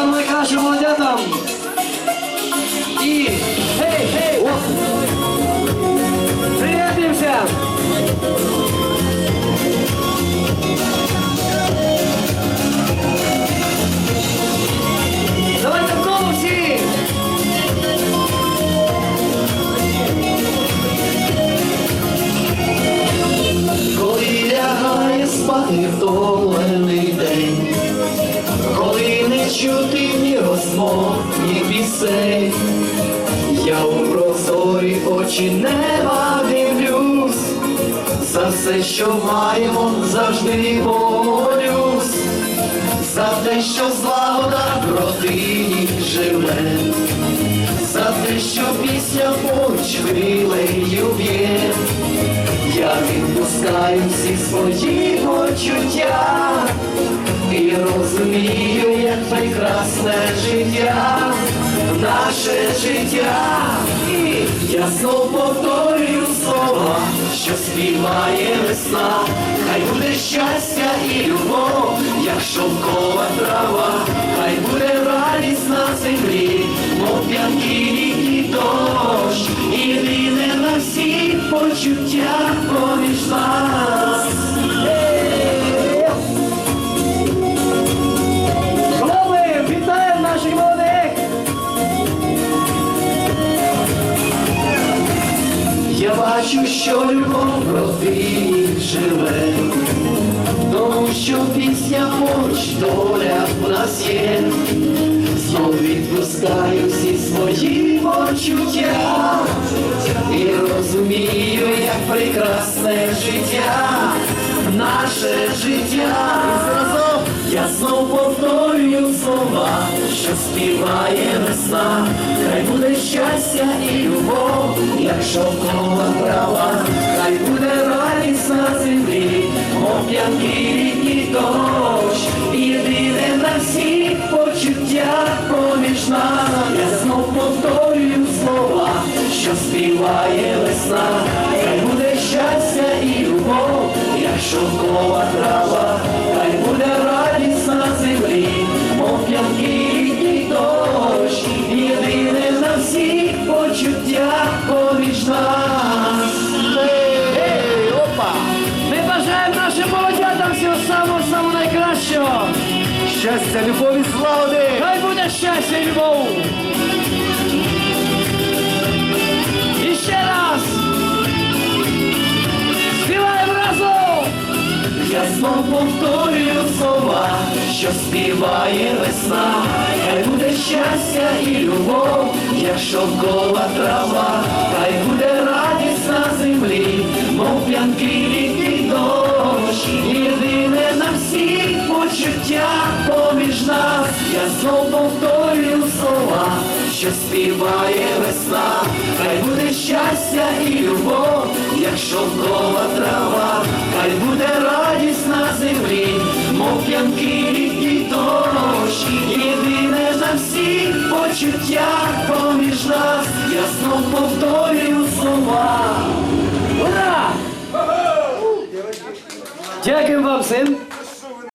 саме найкращим молодятам. І гей, гей, оп. Приєднуємося. Давайте в коло всі. Коли лягає спати втомлений коли ні розмов, ні пісень, я у прозорі очі неба дивлюсь, за все, що маємо, завжди молюсь, за те, що злагода в родині живе, за те, що пісня поруч хвилею б'є. Я відпускаю всі свої почуття і розумію, прекрасне життя, наше життя, і я знов повторюю слова, що співає весна, хай буде щастя і любов, як шовкова трава, хай буде радість на землі, мов п'янкий літній дощ, і лине на всі почуття поміж нас. Бачу, що любов в живе, тому що пісня поруч доля в нас є. Знов відпускаю всі свої почуття і розумію, як прекрасне життя, наше життя. І я знов повторюю слова, що співає весна, буде щастя і любов, як шовкова трава, хай буде радість на землі, мов п'янкий літній дощ, єдине на всіх почуттях поміж нас. Я знов повторюю слова, що співає весна, хай буде щастя і любов, як шовкова трава, хай буде радість на землі, мов п'янкий Щастя, любові, слави! Хай буде щастя і любов. І ще раз. Співаємо разом. Я знов повторюю слова, що співає весна, хай буде щастя і любов, як шовкова трава, хай буде знов повторюю слова, що співає весна, хай буде щастя і любов, як шовкова трава, хай буде радість на землі, мов п'янкий літній дощ, єдине на всіх почуттях поміж нас, я знов повторюю слова. Ура! Дякую вам всім.